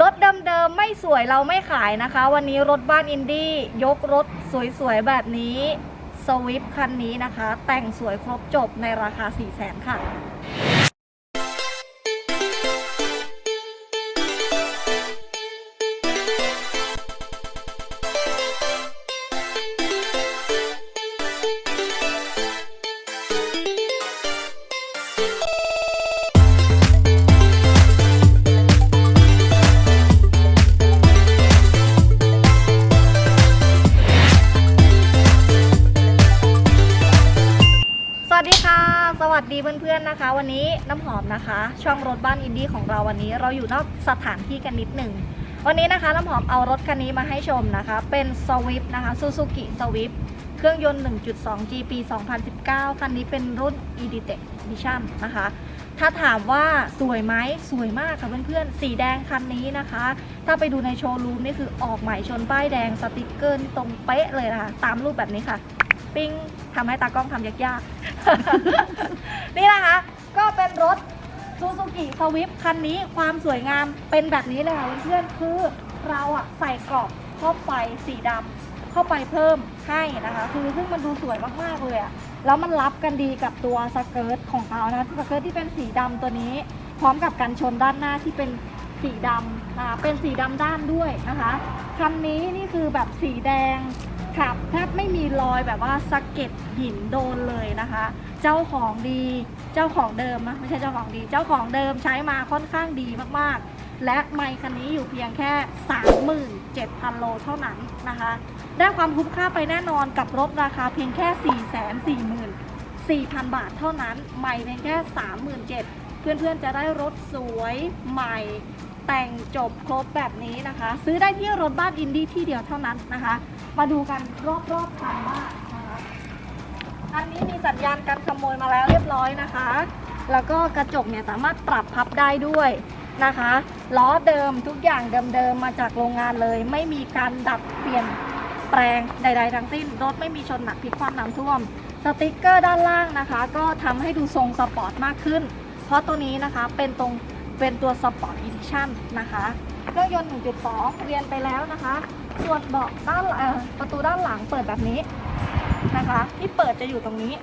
รถเดิมๆไม่สวยเราไม่ขายนะคะ วันนี้รถบ้านอินดี้ยกรถสวยๆ แบบนี้สวิฟคันนี้นะคะ แต่งสวยครบจบในราคา 4 0 0 0 0 0 ค่ะ วัสดีเพื่อนๆนะคะ วันนี้น้ำหอมนะคะ ช่องรถบ้านอินดี้ของเราวันนี้ เราอยู่นอกสถานที่กันนิดหนึ่งวันนี้นะคะน้ำหอมเอารถคันนี้มาให้ชมนะคะ เป็น Swift นะคะ Suzuki Swift เครื่องยนต์ 1.2 G ปี 2019 คันนี้เป็นรุ่น e-tech edition นะคะ ถ้าถามว่าสวยไหมสวยมากค่ะเพื่อนๆ สีแดงคันนี้นะคะ ถ้าไปดูในโชว์รูมนี่คือออกใหม่ชนป้ายแดงสติกเกอร์ตรงเป๊ะเลยนะคะ ตามรูปแบบนี้ค่ะ ปิ้งทำให้ตากล้องทำยากๆ นี่นะคะ ก็เป็นรถซูซูกิสวิฟคันนี้ความสวยงามเป็นแบบนี้เลยค่ะเพื่อนๆคือเราอะใส่กรอบครอบไฟสีดำเข้าไปเพิ่มให้นะคะ คือซึ่งมันดูสวยมากๆเลยอะแล้วมันรับกันดีกับตัวสเกิร์ตของเขานะสเกิร์ตที่เป็นสีดำตัวนี้ พร้อมกับกันชนด้านหน้าที่เป็นสีดำนะคะเป็นสีดำด้านด้วยนะคะคันนี้นี่คือแบบสีแดง ขับแทบไม่มีรอยแบบว่าสะเก็ดหินโดนเลยนะคะ เจ้าของดีเจ้าของเดิมนะไม่ใช่เจ้าของดี เจ้าของเดิมใช้มาค่อนข้างดีมากๆ และไมค์คันนี้อยู่เพียงแค่ 37,000 โลเท่านั้นนะคะ ได้ความคุ้มค่าไปแน่นอนกับรถราคาเพียงแค่ 444,000 บาทเท่านั้นใหม่เพียงแค่ 37,000 เพื่อนๆจะได้รถสวยใหม่แต่งจบครบแบบนี้นะคะ ซื้อได้ที่รถบ้านอินดี้ที่เดียวเท่านั้นนะคะ มาดูกันรอบๆคันบ้านะคะอันนี้มีสัญญาณการขโมยมาแล้วเรียบร้อยนะคะ แล้วก็กระจกเนี่ยสามารถปรับพับได้ด้วยนะคะล้อเดิมทุกอย่างเดิมๆมาจากโรงงานเลย ไม่มีการดัดเปลี่ยนแปลงใด ๆ ทั้งสิ้น รถไม่มีชนหนักพลิกคว่ำน้ำท่วม สติกเกอร์ด้านล่างนะคะ ก็ทำให้ดูทรงสปอร์ตมากขึ้น เพราะตัวนี้นะคะเป็นตรงเป็นตัวสปอร์ตอีดิชั่นนะคะเครื่องยนต์ 1.2 เรียนไปแล้วนะคะ ส่วนเบาะด้านประตูด้านหลังเปิดแบบนี้นะคะ ที่เปิดจะอยู่ตรงนี้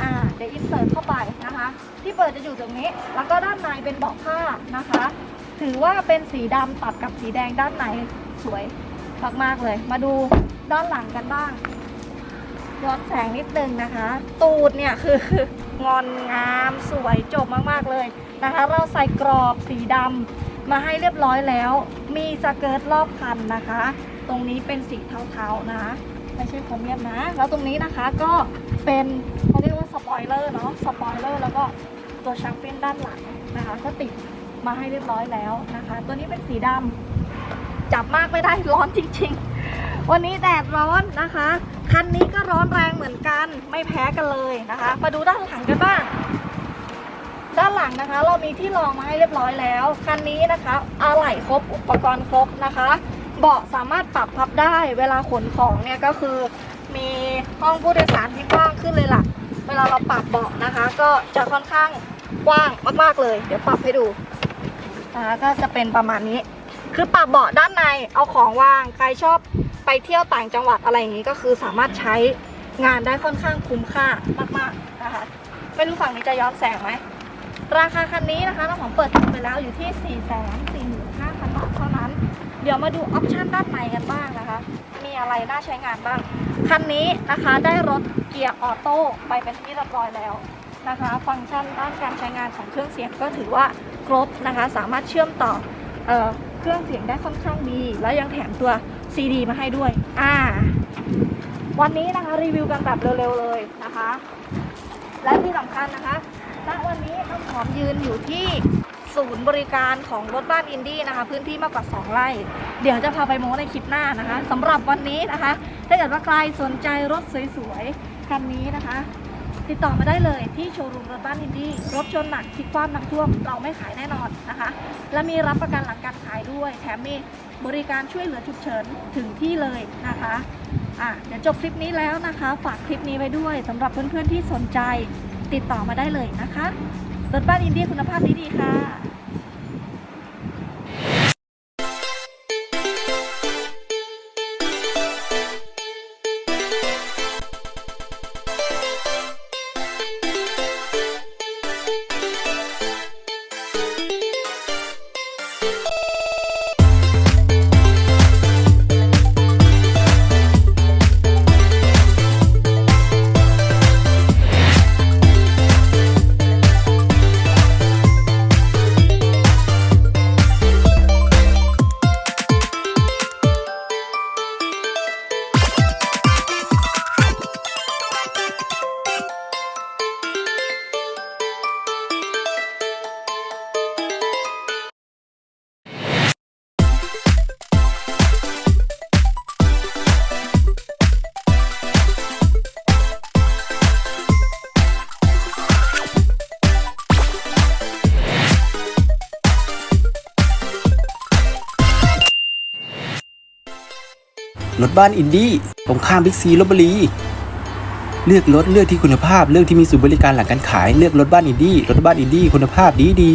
อ่าเดี๋ยวอินเสิร์ตเข้าไปนะคะ ที่เปิดจะอยู่ตรงนี้ แล้วก็ด้านในเป็นเบาะผ้านะคะ ถือว่าเป็นสีดำตัดกับสีแดงด้านในสวยมากๆเลย มาดูด้านหลังกันบ้างย้อนแสงนิดนึงนะคะ ตูดเนี่ยคืองอนงามสวยจบมากๆเลยนะคะ เราใส่กรอบสีดำมาให้เรียบร้อยแล้ว มีสเกิร์ตรอบคันนะคะ ตรงนี้เป็นสีเทาๆนะคะไม่ใช่โครเมียมนะ แล้วตรงนี้นะคะก็เป็นเขาเรียกว่าสปอยเลอร์เนาะสปอยเลอร์แล้วก็ตัวชักเป็นด้านหลังนะคะ ก็ติดมาให้เรียบร้อยแล้วนะคะ ตัวนี้เป็นสีดำจับมากไม่ได้ร้อนจริง ๆ วันนี้แดดร้อนนะคะ คันนี้ก็ร้อนแรงเหมือนกันไม่แพ้กันเลยนะคะ มาดูด้านหลังกันบ้าง ด้านหลังนะคะ เรามีที่รองมาให้เรียบร้อยแล้ว คันนี้นะคะอะไหล่ครบอุปกรณ์ครบนะคะ เบาะสามารถปรับพับได้ เวลาขนของเนี่ยก็คือ มีห้องผู้โดยสารที่กว้างขึ้นเลยล่ะ เวลาเราปรับเบาะนะคะ ก็จะค่อนข้างกว้างมากๆเลย เดี๋ยวปรับให้ดูนะคะก็จะเป็นประมาณนี้ คือปรับเบาะด้านในเอาของวาง ใครชอบไปเที่ยวต่างจังหวัดอะไรอย่างนี้ก็คือสามารถใช้งานได้ค่อนข้างคุ้มค่ามากๆนะคะ ไม่รู้ฝั่งนี้จะย้อนแสงไหม ราคาคันนี้นะคะน้องผมเปิดตัวไปแล้วอยู่ที่ 4 4 5 0 0 0 บาทเท่านั้น เดี๋ยวมาดูออปชันด้านในกันบ้างนะคะ มีอะไรน่าใช้งานบ้าง คันนี้นะคะได้รถเกียร์ออโต้ไปเป็นที่เรียบร้อยแล้วนะคะ ฟังก์ชันด้านการใช้งานของเครื่องเสียงก็ถือว่าครบนะคะ สามารถเชื่อมต่อเอเครื่องเสียงได้ค่อนข้างดี แล้วยังแถมตัว CD มาให้ด้วย อ่า วันนี้นะคะรีวิวกันแบบเร็วๆเลยนะคะ และที่สำคัญนะคะ ณวันนี้น้องหอมยืนอยู่ที่ศูนย์บริการของรถบ้านอินดี้นะคะ พื้นที่มากกว่า 2 ไร่ เดี๋ยวจะพาไปโม้ในคลิปหน้านะคะสำหรับวันนี้นะคะ ถ้าเกิดว่าใครสนใจรถสวยๆคันนี้นะคะ ติดต่อมาได้เลยที่โชว์รูมรถบ้านอินดี้รถชนหนักพลิกคว่ำน้ำท่วมเราไม่ขายแน่นอนนะคะ และมีรับประกันหลังการขายด้วย แถมมีบริการช่วยเหลือฉุกเฉินถึงที่เลยนะคะอะเดี๋ยวจบคลิปนี้แล้วนะคะ ฝากคลิปนี้ไว้ด้วยสำหรับเพื่อนๆที่สนใจ ติดต่อมาได้เลยนะคะรถบ้านอินดี้คุณภาพดีๆค่ะ รถบ้านอินดี้ตรงข้ามบิ๊กซีลบบุรี เลือกรถเลือกที่คุณภาพ เลือกที่มีศูนย์บริการหลังการขาย เลือกรถบ้านอินดี้ รถบ้านอินดี้คุณภาพดีดี